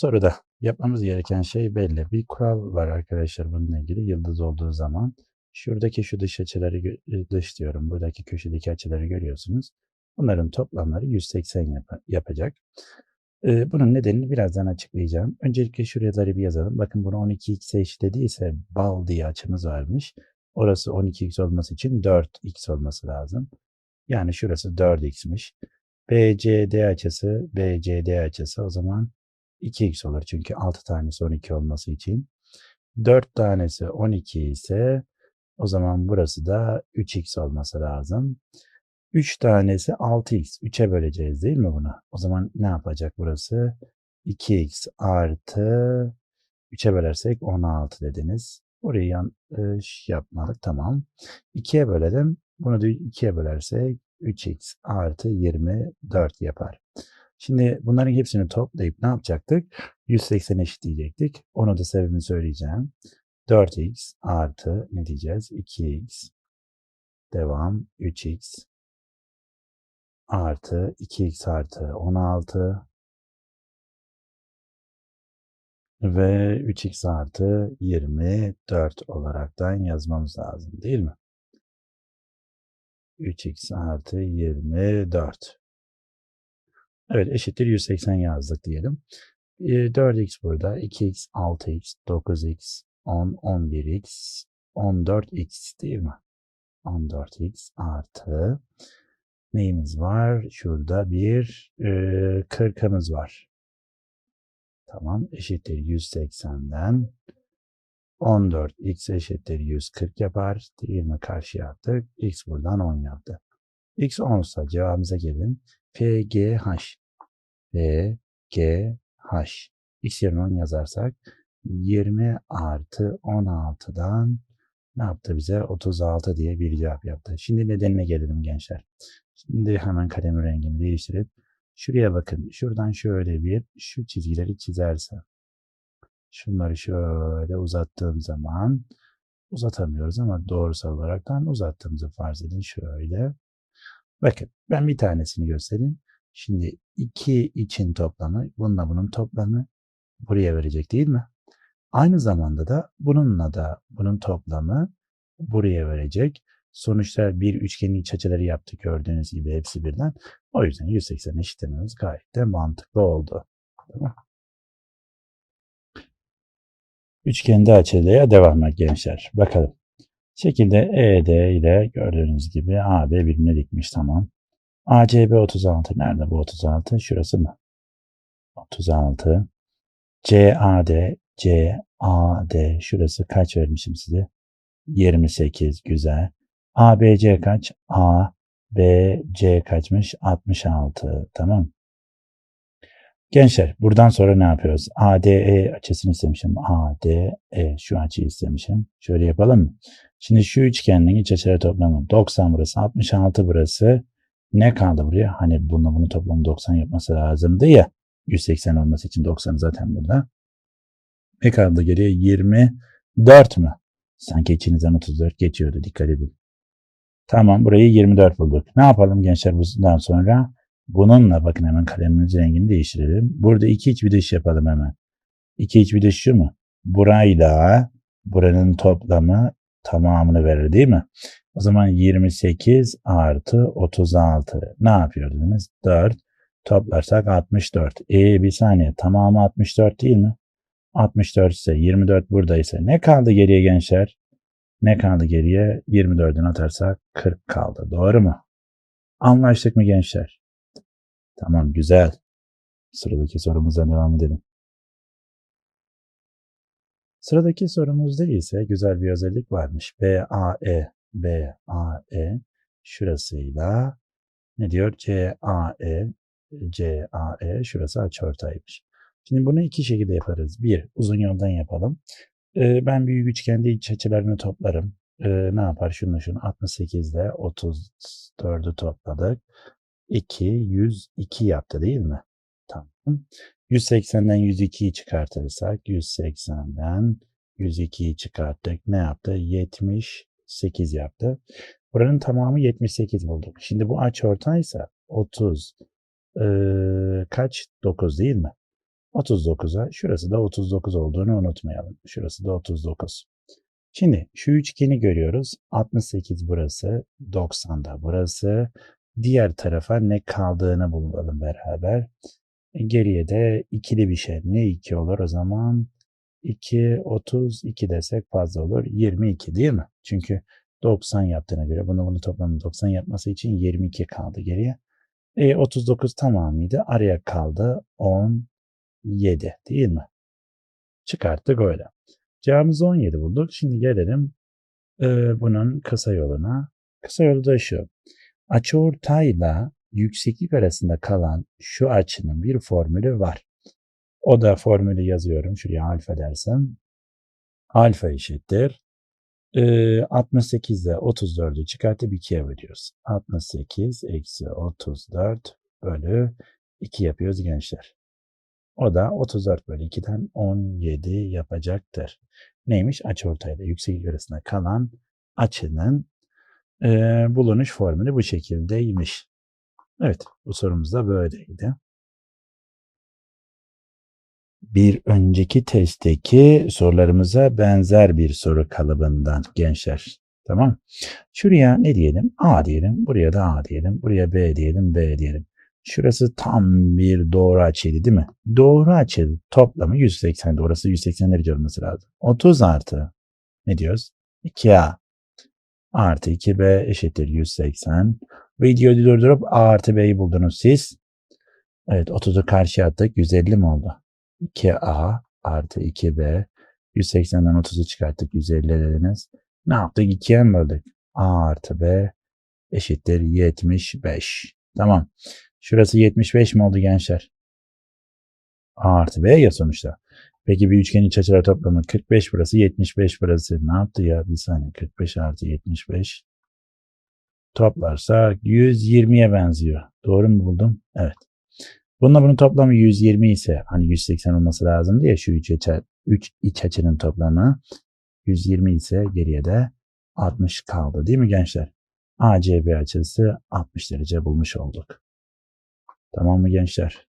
Soruda yapmamız gereken şey belli. Bir kural var arkadaşlar bununla ilgili. Yıldız olduğu zaman şuradaki şu dış açıları e, dış diyorum. Buradaki köşedeki açıları görüyorsunuz. Bunların toplamları 180 yap- yapacak. Eee, bunun nedenini birazdan açıklayacağım. Öncelikle şuraları bir yazalım. Bakın bunu 12x'e eşitlediğiyse bal diye açımız varmış. Orası 12x olması için 4x olması lazım. Yani şurası 4x'miş. BCD açısı, BCD açısı o zaman 2x olur. Çünkü 6 tanesi 12 olması için. 4 tanesi 12 ise o zaman burası da 3x olması lazım. 3 tanesi 6x. 3'e böleceğiz değil mi bunu? O zaman ne yapacak burası? 2x artı 3'e bölersek 16 dediniz. Orayı yanlış yapmadık. Tamam. 2'ye bölelim. Bunu da 2'ye bölersek 3x artı 24 yapar. Şimdi bunların hepsini toplayıp ne yapacaktık? 180 eşitleyecektik. Onu da sebebini söyleyeceğim. 4x artı ne diyeceğiz? 2x devam 3x artı 2x artı 16 ve 3x artı 24 olaraktan yazmamız lazım değil mi? 3x artı 24. Evet eşittir 180 yazdık diyelim. Ee, 4x burada, 2x, 6x, 9x, 10, 11x, 14x değil mi? 14x artı neyimiz var? Şurada bir e, 40'ımız var. Tamam eşittir 180'den 14x eşittir 140 yapar. Değil mi? Karşıya x buradan 10 yaptı. x 10 ise cevabımıza gelin. PGH PGH x yerine 10 yazarsak 20 artı 16'dan ne yaptı bize? 36 diye bir cevap yaptı. Şimdi nedenine gelelim gençler. Şimdi hemen kalemin rengini değiştirip şuraya bakın. Şuradan şöyle bir şu çizgileri çizersem şunları şöyle uzattığım zaman uzatamıyoruz ama doğrusal olaraktan uzattığımızı farz edin şöyle. Bakın ben bir tanesini göstereyim. Şimdi 2 için toplamı bununla bunun toplamı buraya verecek değil mi? Aynı zamanda da bununla da bunun toplamı buraya verecek. Sonuçta bir üçgenin iç açıları yaptık gördüğünüz gibi hepsi birden. O yüzden 180 eşitlememiz gayet de mantıklı oldu. Tamam. Üçgende açılıya devam et gençler. Bakalım. Şekilde ED ile gördüğünüz gibi AB birbirine dikmiş tamam. ACB 36 nerede bu 36? Şurası mı? 36. CAD CAD şurası kaç vermişim size? 28 güzel. ABC kaç? ABC kaçmış? 66 tamam. Gençler buradan sonra ne yapıyoruz? ADE açısını istemişim. ADE şu açıyı istemişim. Şöyle yapalım mı? Şimdi şu üçgenin iç açıları toplamı 90 burası 66 burası. Ne kaldı buraya? Hani bununla bunu toplamı 90 yapması lazımdı ya. 180 olması için 90 zaten burada. Ne kaldı geriye? 24 mü? Sanki içinizden 34 geçiyordu. Dikkat edin. Tamam burayı 24 bulduk. Ne yapalım gençler bundan sonra? Bununla bakın hemen kalemimizin rengini değiştirelim. Burada iki iç bir yapalım hemen. İki iç bir dış şu mu? Burayla buranın toplamı tamamını verir değil mi? O zaman 28 artı 36 ne yapıyor dediniz? 4 toplarsak 64. E bir saniye tamamı 64 değil mi? 64 ise 24 buradaysa ne kaldı geriye gençler? Ne kaldı geriye? 24'ün atarsak 40 kaldı. Doğru mu? Anlaştık mı gençler? Tamam güzel. Sıradaki sorumuza devam edelim. Sıradaki sorumuzda ise güzel bir özellik varmış. BAE BAE şurasıyla ne diyor? CAE CAE şurası açıortaymış. Şimdi bunu iki şekilde yaparız. Bir, uzun yoldan yapalım. Ee, ben büyük üçgende iç açılarını toplarım. Ee, ne yapar? Şunu şunu 68 ile 34'ü topladık. 2, 102 yaptı değil mi? Tamam. 180'den 102'yi çıkartırsak 180'den 102'yi çıkarttık. Ne yaptı? 78 yaptı. Buranın tamamı 78 bulduk. Şimdi bu açı ortaysa 30 ee, kaç? 9 değil mi? 39'a. Şurası da 39 olduğunu unutmayalım. Şurası da 39. Şimdi şu üçgeni görüyoruz. 68 burası, 90 da burası. Diğer tarafa ne kaldığını bulalım beraber. E, Geriye de ikili bir şey. Ne 2 olur o zaman? 2, 32 desek fazla olur. 22 değil mi? Çünkü 90 yaptığına göre bunu bunu toplamda 90 yapması için 22 kaldı geriye. E, 39 tamamıydı. Araya kaldı 17 değil mi? Çıkarttık öyle. Cevabımızı 17 bulduk. Şimdi gelelim e, bunun kısa yoluna. Kısa yolu da şu. Açıortayla yükseklik arasında kalan şu açının bir formülü var. O da formülü yazıyorum. Şuraya alfa dersem. Alfa eşittir. E, 68 ile 34'ü çıkartıp 2'ye bölüyoruz. 68 eksi 34 bölü 2 yapıyoruz gençler. O da 34 bölü 2'den 17 yapacaktır. Neymiş? Açıortayla yükseklik arasında kalan açının e, bulunuş formülü bu şekildeymiş. Evet, bu sorumuz da böyleydi. Bir önceki testteki sorularımıza benzer bir soru kalıbından gençler. Tamam. Şuraya ne diyelim? A diyelim. Buraya da A diyelim. Buraya B diyelim. B diyelim. Şurası tam bir doğru açıydı değil mi? Doğru açı toplamı 180. Orası 180 derece olması lazım. 30 artı ne diyoruz? 2A artı 2B eşittir 180. Videoyu durdurup A artı B'yi buldunuz siz. Evet 30'u karşıya attık. 150 mi oldu? 2A artı 2B 180'den 30'u çıkarttık. 150 dediniz. Ne yaptık? 2'ye mi böldük? A artı B eşittir 75. Tamam. Şurası 75 mi oldu gençler? A artı B ya sonuçta. Peki bir üçgenin iç açılar toplamı 45 burası 75 burası. Ne yaptı ya? Bir saniye 45 artı 75 toplarsak 120'ye benziyor. Doğru mu buldum? Evet. Bununla bunun toplamı 120 ise hani 180 olması lazım diye şu üç, açı, üç iç açının toplamı 120 ise geriye de 60 kaldı değil mi gençler? ACB açısı 60 derece bulmuş olduk. Tamam mı gençler?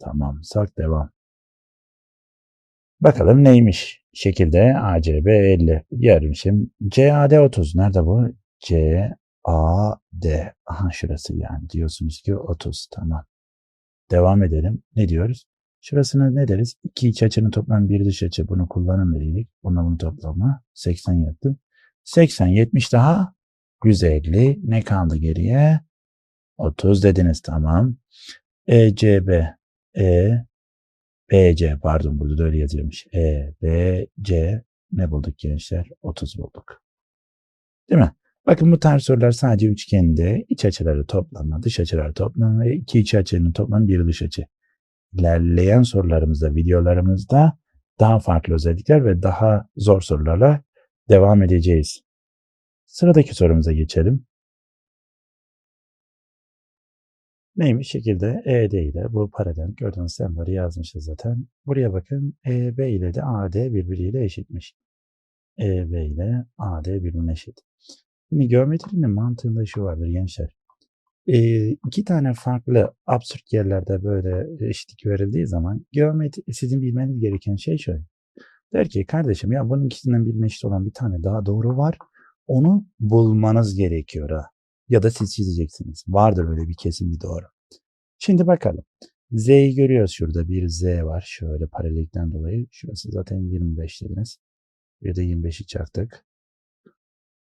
Tamam. Sak devam. Bakalım neymiş? Şekilde ACB 50. Yarmışım. CAD 30. Nerede bu? CAD. Aha şurası yani. Diyorsunuz ki 30. Tamam. Devam edelim. Ne diyoruz? Şurasına ne deriz? İki iç açının toplamı bir dış açı. Bunu kullanım dedik. Bununla bunun toplamı 80 yaptı. 80, 70 daha 150. Ne kaldı geriye? 30 dediniz tamam. ECB, E, BC pardon burada da öyle yazıyormuş. E, B, C ne bulduk gençler? 30 bulduk. Değil mi? Bakın bu tarz sorular sadece üçgende iç açıları toplamı, dış açıları toplamı ve iki iç açının toplamı bir dış açı. İlerleyen sorularımızda, videolarımızda daha farklı özellikler ve daha zor sorularla devam edeceğiz. Sıradaki sorumuza geçelim. Neymiş? Şekilde ED ile bu paralel gördüğünüz sembolü yazmışız zaten. Buraya bakın EB ile de AD birbiriyle eşitmiş. EB ile AD birbirine eşit. Şimdi geometrinin mantığında şu vardır gençler. E, iki tane farklı absürt yerlerde böyle eşitlik verildiği zaman geometri sizin bilmeniz gereken şey şöyle. Der ki kardeşim ya bunun ikisinden birine eşit olan bir tane daha doğru var. Onu bulmanız gerekiyor ha. Ya da siz çizeceksiniz. Vardır böyle bir kesin bir doğru. Şimdi bakalım. Z'yi görüyoruz şurada. Bir Z var. Şöyle paralellikten dolayı. Şurası zaten 25 dediniz. Bir de 25'i çaktık.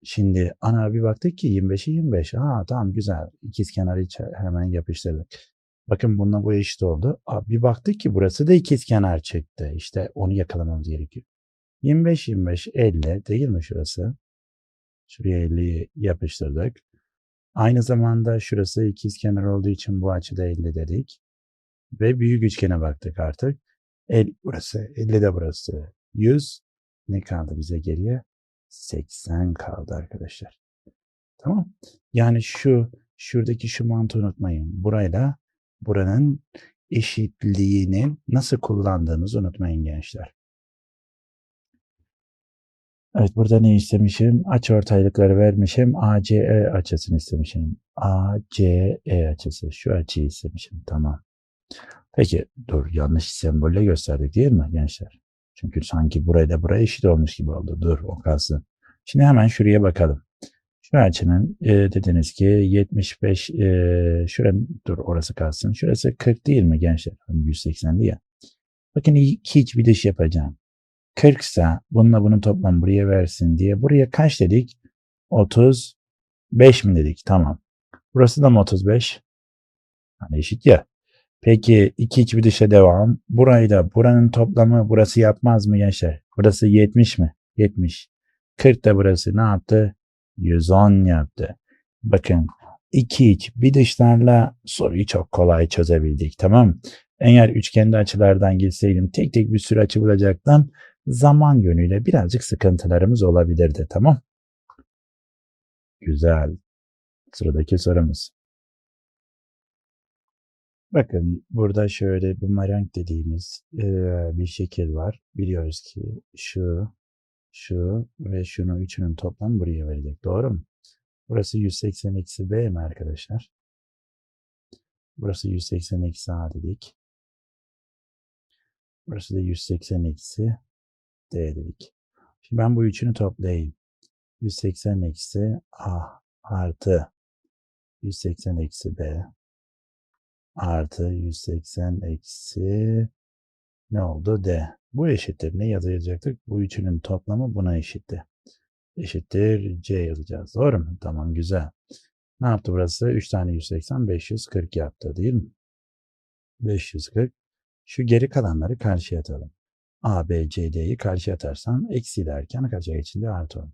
Şimdi ana bir baktık ki 25'i 25. Ha tamam güzel. İkiz kenarı hemen yapıştırdık. Bakın bununla bu eşit oldu. Abi bir baktık ki burası da ikiz kenar çıktı. İşte onu yakalamamız gerekiyor. 25 25 50 değil mi şurası? Şuraya 50'yi yapıştırdık. Aynı zamanda şurası ikiz kenar olduğu için bu açıda 50 dedik. Ve büyük üçgene baktık artık. El, burası 50 de burası 100. Ne kaldı bize geriye? 80 kaldı arkadaşlar. Tamam. Yani şu şuradaki şu mantığı unutmayın. Burayla buranın eşitliğini nasıl kullandığınızı unutmayın gençler. Evet burada ne istemişim? Açı ortaylıkları vermişim. ACE açısını istemişim. ACE açısı. Şu açıyı istemişim. Tamam. Peki dur yanlış sembolle gösterdik değil mi gençler? Çünkü sanki buraya da buraya eşit olmuş gibi oldu. Dur o kalsın. Şimdi hemen şuraya bakalım. Şu e, dediniz ki 75 e, şuranın dur orası kalsın. Şurası 40 değil mi gençler? Hani 180 diye. Bakın iki iç bir dış yapacağım. 40 ise bununla bunun toplam buraya versin diye. Buraya kaç dedik? 35 mi dedik? Tamam. Burası da mı 35? Hani eşit ya. Peki iki iç bir dışa devam. Burayla buranın toplamı burası yapmaz mı gençler? Burası 70 mi? 70. 40 da burası ne yaptı? 110 yaptı. Bakın iki iç bir dışlarla soruyu çok kolay çözebildik tamam Eğer üçgende açılardan gitseydim tek tek bir sürü açı bulacaktım. Zaman yönüyle birazcık sıkıntılarımız olabilirdi tamam. Güzel. Sıradaki sorumuz. Bakın burada şöyle bumerang dediğimiz e, bir şekil var. Biliyoruz ki şu, şu ve şunun üçünün toplam buraya verecek. Doğru mu? Burası 180 eksi b mi arkadaşlar? Burası 180 eksi a dedik. Burası da 180 eksi d dedik. Şimdi ben bu üçünü toplayayım. 180 eksi a artı 180 eksi b artı 180 eksi ne oldu? D. Bu eşittir. Ne yazacaktık? Bu üçünün toplamı buna eşitti. Eşittir C yazacağız. Doğru mu? Tamam güzel. Ne yaptı burası? 3 tane 180 540 yaptı değil mi? 540. Şu geri kalanları karşıya atalım. A, B, C, D'yi karşıya atarsam eksi derken kaça geçildi? Artı 10.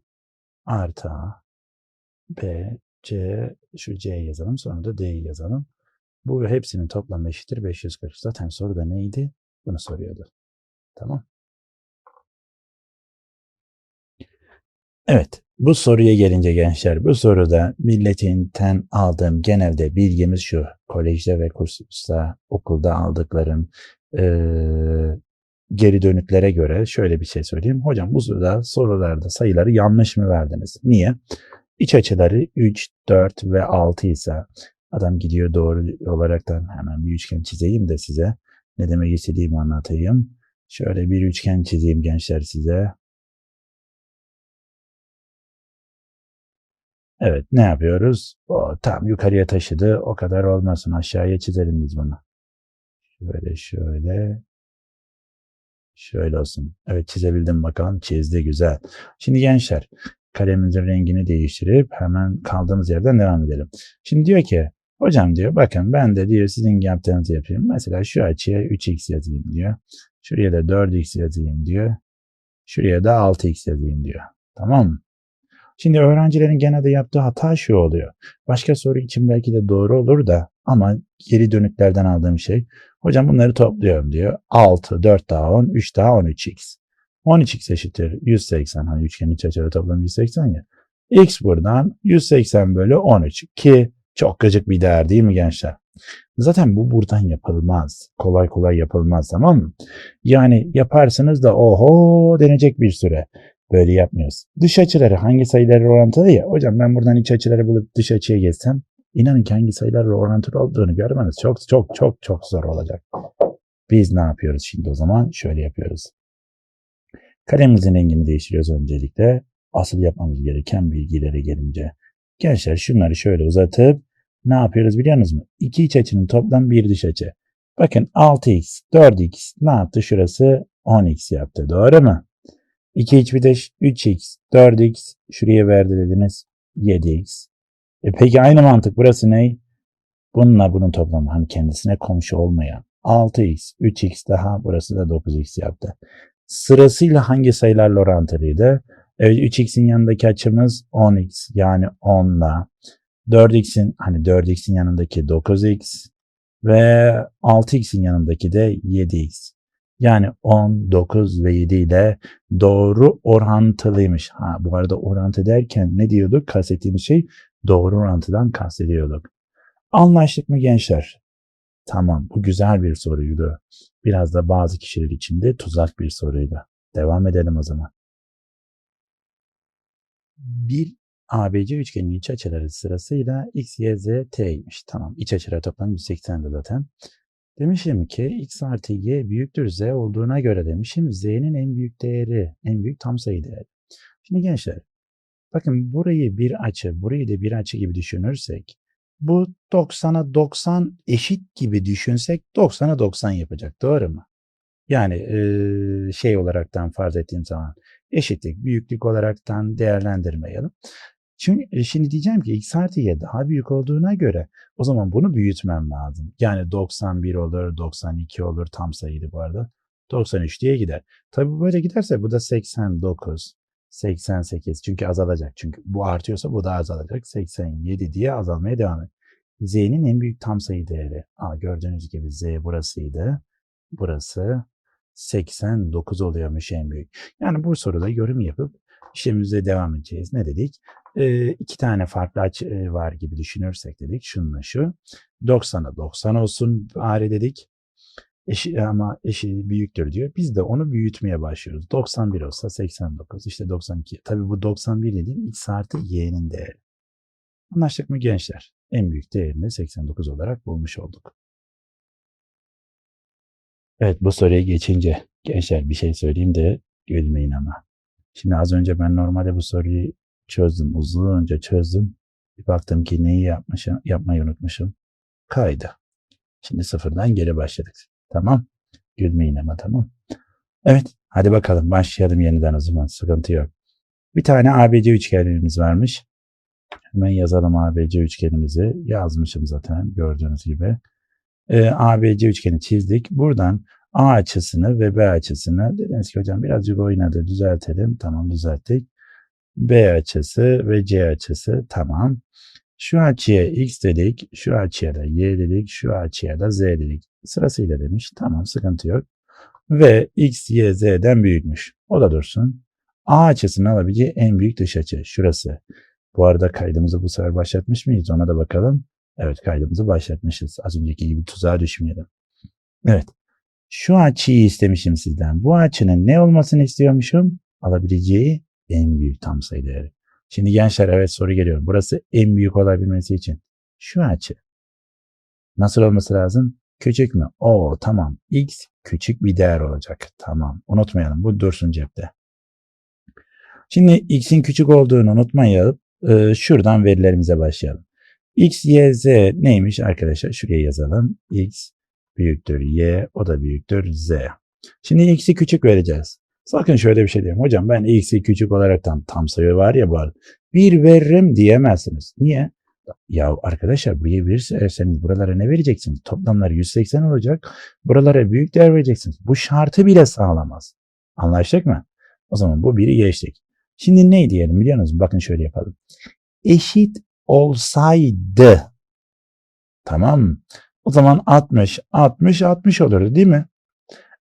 Artı A, B, C, şu C'yi yazalım. Sonra da D'yi yazalım. Bu hepsinin toplamı eşittir 540. Zaten soruda neydi? Bunu soruyordu. Tamam. Evet. Bu soruya gelince gençler bu soruda milletinten aldığım genelde bilgimiz şu. Kolejde ve kursta okulda aldıklarım e, geri dönütlere göre şöyle bir şey söyleyeyim. Hocam bu soruda sorularda sayıları yanlış mı verdiniz? Niye? İç açıları 3, 4 ve 6 ise Adam gidiyor doğru olaraktan hemen bir üçgen çizeyim de size ne demek istediğimi anlatayım. Şöyle bir üçgen çizeyim gençler size. Evet ne yapıyoruz? O, tam yukarıya taşıdı. O kadar olmasın. Aşağıya çizelim biz bunu. Şöyle şöyle. Şöyle olsun. Evet çizebildim bakalım. Çizdi güzel. Şimdi gençler kalemimizin rengini değiştirip hemen kaldığımız yerden devam edelim. Şimdi diyor ki Hocam diyor bakın ben de diyor sizin yaptığınızı yapayım. Mesela şu açıya 3x yazayım diyor. Şuraya da 4x yazayım diyor. Şuraya da 6x yazayım diyor. Tamam mı? Şimdi öğrencilerin genelde yaptığı hata şu oluyor. Başka soru için belki de doğru olur da ama geri dönüklerden aldığım şey. Hocam bunları topluyorum diyor. 6, 4 daha 10, 3 daha 13x. 13x eşittir 180. Hani üçgenin iç açıları toplamı 180 ya. x buradan 180 bölü 13 ki çok gıcık bir değer değil mi gençler? Zaten bu buradan yapılmaz. Kolay kolay yapılmaz tamam mı? Yani yaparsınız da oho denecek bir süre. Böyle yapmıyoruz. Dış açıları hangi sayılarla orantılı ya? Hocam ben buradan iç açıları bulup dış açıya geçsem inanın ki hangi sayılarla orantılı olduğunu görmeniz çok çok çok çok zor olacak. Biz ne yapıyoruz şimdi o zaman? Şöyle yapıyoruz. Kalemimizin rengini değiştiriyoruz öncelikle. Asıl yapmamız gereken bilgilere gelince. Gençler şunları şöyle uzatıp ne yapıyoruz biliyor musunuz? İki iç açının toplam bir dış açı. Bakın 6x, 4x ne yaptı? Şurası 10x yaptı. Doğru mu? 2 iç bir dış 3x, 4x şuraya verdi dediniz 7x. E peki aynı mantık burası ne? Bununla bunun toplamı hani kendisine komşu olmayan 6x, 3x daha burası da 9x yaptı. Sırasıyla hangi sayılarla orantılıydı? Evet 3x'in yanındaki açımız 10x yani 10 ile 4x'in hani 4x'in yanındaki 9x ve 6x'in yanındaki de 7x. Yani 10, 9 ve 7 ile doğru orantılıymış. Ha, bu arada orantı derken ne diyorduk? Kastettiğimiz şey doğru orantıdan kastediyorduk. Anlaştık mı gençler? Tamam bu güzel bir soruydu. Biraz da bazı kişiler için de tuzak bir soruydu. Devam edelim o zaman. Bir ABC üçgenin iç açıları sırasıyla x, y, z, t'ymiş. Tamam iç açıları toplam 180'di zaten. Demişim ki x artı y büyüktür z olduğuna göre demişim z'nin en büyük değeri, en büyük tam sayı değeri. Şimdi gençler bakın burayı bir açı, burayı da bir açı gibi düşünürsek bu 90'a 90 eşit gibi düşünsek 90'a 90 yapacak. Doğru mu? Yani şey olaraktan farz ettiğim zaman eşitlik, büyüklük olaraktan değerlendirmeyelim. Şimdi, e, şimdi diyeceğim ki x artı y daha büyük olduğuna göre o zaman bunu büyütmem lazım. Yani 91 olur, 92 olur tam sayıydı bu arada. 93 diye gider. Tabi böyle giderse bu da 89, 88 çünkü azalacak. Çünkü bu artıyorsa bu da azalacak. 87 diye azalmaya devam edecek. Z'nin en büyük tam sayı değeri. Aa, gördüğünüz gibi Z burasıydı. Burası 89 oluyormuş en büyük. Yani bu soruda yorum yapıp işlemimize devam edeceğiz. Ne dedik? Ee, iki tane farklı açı e, var gibi düşünürsek dedik. Şununla şu. 90'a 90 olsun bari dedik. Eşi, ama eşi büyüktür diyor. Biz de onu büyütmeye başlıyoruz. 91 olsa 89, işte 92. Tabii bu 91 dediğim x artı y'nin değeri. Anlaştık mı gençler? En büyük değerini 89 olarak bulmuş olduk. Evet bu soruya geçince gençler bir şey söyleyeyim de gülmeyin ama. Şimdi az önce ben normalde bu soruyu çözdüm. Uzunca çözdüm. Bir baktım ki neyi yapmışım, yapmayı unutmuşum. Kaydı. Şimdi sıfırdan geri başladık. Tamam. Gülmeyin ama tamam. Evet. Hadi bakalım başlayalım yeniden o zaman. Sıkıntı yok. Bir tane ABC üçgenimiz varmış. Hemen yazalım ABC üçgenimizi. Yazmışım zaten gördüğünüz gibi. Ee, ABC üçgeni çizdik. Buradan A açısını ve B açısını dediniz ki hocam birazcık oynadı düzeltelim. Tamam düzelttik. B açısı ve C açısı tamam. Şu açıya X dedik, şu açıya da Y dedik, şu açıya da Z dedik. Sırasıyla demiş. Tamam sıkıntı yok. Ve X, Y, Z'den büyükmüş. O da dursun. A açısını alabileceği en büyük dış açı. Şurası. Bu arada kaydımızı bu sefer başlatmış mıyız? Ona da bakalım. Evet kaydımızı başlatmışız. Az önceki gibi tuzağa düşmeyelim. Evet. Şu açıyı istemişim sizden. Bu açının ne olmasını istiyormuşum? Alabileceği en büyük tam sayı değeri. Şimdi gençler evet soru geliyor. Burası en büyük olabilmesi için. Şu açı. Nasıl olması lazım? Küçük mü? Oo tamam. X küçük bir değer olacak. Tamam. Unutmayalım. Bu dursun cepte. Şimdi x'in küçük olduğunu unutmayalım. Ee, şuradan verilerimize başlayalım. x, y, z neymiş arkadaşlar? Şuraya yazalım. x büyüktür y, o da büyüktür z. Şimdi x'i küçük vereceğiz. Sakın şöyle bir şey diyeyim. Hocam ben x'i küçük olaraktan tam sayı var ya bu arada. Bir veririm diyemezsiniz. Niye? Ya arkadaşlar buraya bir verseniz buralara ne vereceksiniz? Toplamları 180 olacak. Buralara büyük değer vereceksiniz. Bu şartı bile sağlamaz. Anlaştık mı? O zaman bu biri geçtik. Şimdi ne diyelim biliyor musunuz? Bakın şöyle yapalım. Eşit olsaydı tamam? O zaman 60, 60, 60 olurdu değil mi?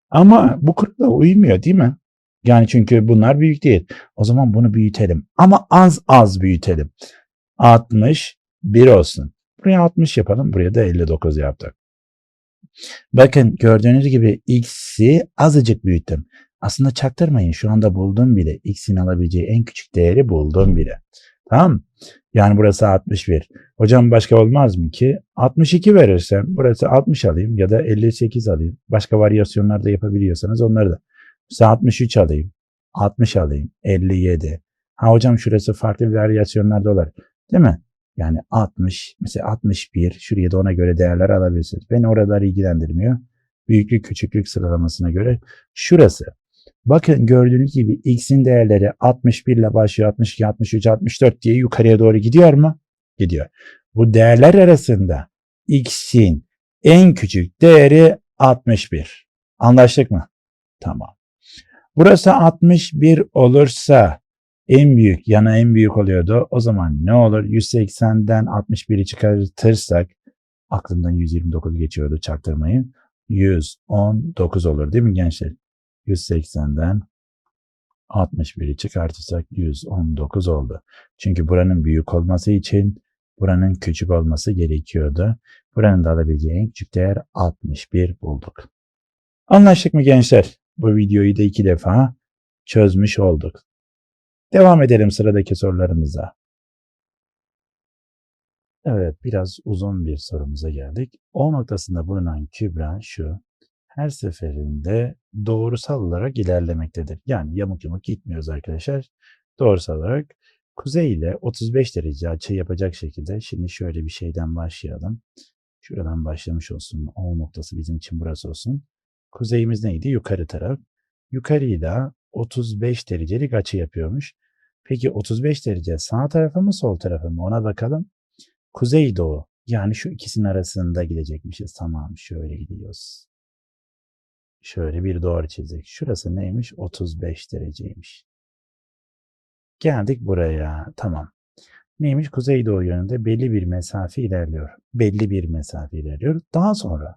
Ama bu kurala uymuyor değil mi? Yani çünkü bunlar büyük değil. O zaman bunu büyütelim. Ama az az büyütelim. 60, 1 olsun. Buraya 60 yapalım. Buraya da 59 yaptık. Bakın gördüğünüz gibi x'i azıcık büyüttüm. Aslında çaktırmayın. Şu anda buldum bile. X'in alabileceği en küçük değeri buldum bile. Tamam Yani burası 61. Hocam başka olmaz mı ki? 62 verirsem burası 60 alayım ya da 58 alayım. Başka varyasyonlar da yapabiliyorsanız onları da. Mesela 63 alayım. 60 alayım. 57. Ha hocam şurası farklı varyasyonlar da olur. Değil mi? Yani 60, mesela 61, şuraya da ona göre değerler alabilirsiniz. Beni oralar ilgilendirmiyor. Büyüklük küçüklük sıralamasına göre. Şurası. Bakın gördüğünüz gibi x'in değerleri 61 ile başlıyor 62, 63, 64 diye yukarıya doğru gidiyor mu? Gidiyor. Bu değerler arasında x'in en küçük değeri 61. Anlaştık mı? Tamam. Burası 61 olursa en büyük yana en büyük oluyordu. O zaman ne olur? 180'den 61'i çıkartırsak aklımdan 129 geçiyordu çaktırmayın. 119 olur değil mi gençler? 180'den 61'i çıkartırsak 119 oldu. Çünkü buranın büyük olması için buranın küçük olması gerekiyordu. Buranın da alabileceği en küçük değer 61 bulduk. Anlaştık mı gençler? Bu videoyu da iki defa çözmüş olduk. Devam edelim sıradaki sorularımıza. Evet, biraz uzun bir sorumuza geldik. O noktasında bulunan kübra şu. Her seferinde doğrusal olarak ilerlemektedir. Yani yamuk yamuk gitmiyoruz arkadaşlar. Doğrusal olarak kuzey ile 35 derece açı yapacak şekilde şimdi şöyle bir şeyden başlayalım. Şuradan başlamış olsun. O noktası bizim için burası olsun. Kuzeyimiz neydi? Yukarı taraf. Yukarıyla 35 derecelik açı yapıyormuş. Peki 35 derece sağ tarafı mı sol tarafı mı ona bakalım. Kuzeydoğu yani şu ikisinin arasında gidecekmişiz. Tamam şöyle gidiyoruz. Şöyle bir doğru çizdik. Şurası neymiş? 35 dereceymiş. Geldik buraya. Tamam. Neymiş? Kuzeydoğu yönünde belli bir mesafe ilerliyor. Belli bir mesafe ilerliyor. Daha sonra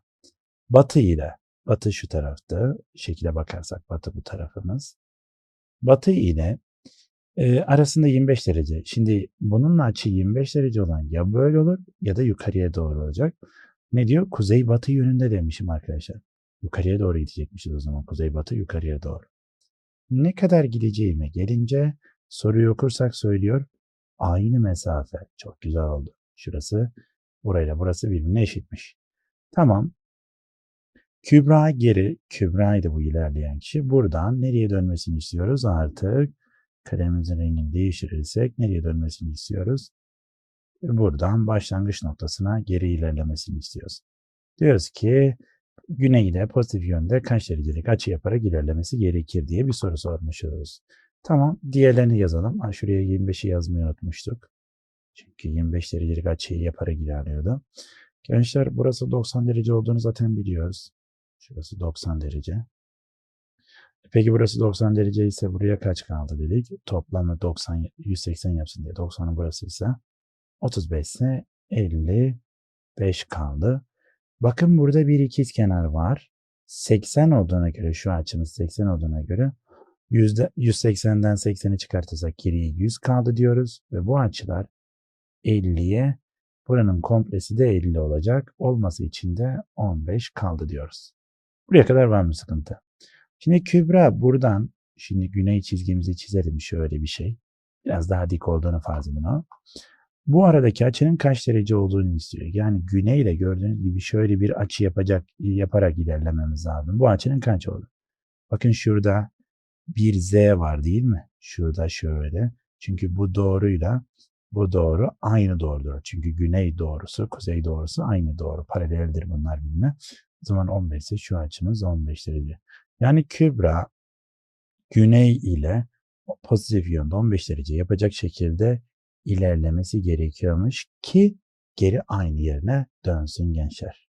batı ile batı şu tarafta şekile bakarsak batı bu tarafımız. Batı ile e, arasında 25 derece. Şimdi bununla açı 25 derece olan ya böyle olur ya da yukarıya doğru olacak. Ne diyor? Kuzey batı yönünde demişim arkadaşlar. Yukarıya doğru gidecekmişiz o zaman. Kuzey batı yukarıya doğru. Ne kadar gideceğime gelince soruyu okursak söylüyor. Aynı mesafe. Çok güzel oldu. Şurası burayla burası birbirine eşitmiş. Tamam. Kübra geri, Kübra'ydı bu ilerleyen kişi. Buradan nereye dönmesini istiyoruz? Artık kalemimizin rengini değiştirirsek nereye dönmesini istiyoruz? Buradan başlangıç noktasına geri ilerlemesini istiyoruz. Diyoruz ki güneyde pozitif yönde kaç derecelik açı yaparak ilerlemesi gerekir diye bir soru sormuşuz. Tamam diğerlerini yazalım. Ha, şuraya 25'i yazmayı unutmuştuk. Çünkü 25 derecelik açıyı yaparak ilerliyordu. Gençler burası 90 derece olduğunu zaten biliyoruz. Şurası 90 derece. Peki burası 90 derece ise buraya kaç kaldı dedik. Toplamı 90, 180 yapsın diye 90'ın burası ise 35 ise 55 kaldı. Bakın burada bir ikiz kenar var. 80 olduğuna göre şu açımız 80 olduğuna göre yüzde 180'den 80'i çıkartırsak geriye 100 kaldı diyoruz ve bu açılar 50'ye buranın komplesi de 50 olacak. Olması için de 15 kaldı diyoruz. Buraya kadar var mı sıkıntı? Şimdi Kübra buradan şimdi güney çizgimizi çizelim şöyle bir şey. Biraz daha dik olduğunu farz edin o. Bu aradaki açının kaç derece olduğunu istiyor. Yani güneyle gördüğünüz gibi şöyle bir açı yapacak yaparak ilerlememiz lazım. Bu açının kaç oldu? Bakın şurada bir z var değil mi? Şurada şöyle. Çünkü bu doğruyla bu doğru aynı doğrudur. Çünkü güney doğrusu, kuzey doğrusu aynı doğru. Paraleldir bunlar birbirine. O zaman 15 ise şu açımız 15 derece. Yani Kübra güney ile pozitif yönde 15 derece yapacak şekilde ilerlemesi gerekiyormuş ki geri aynı yerine dönsün gençler.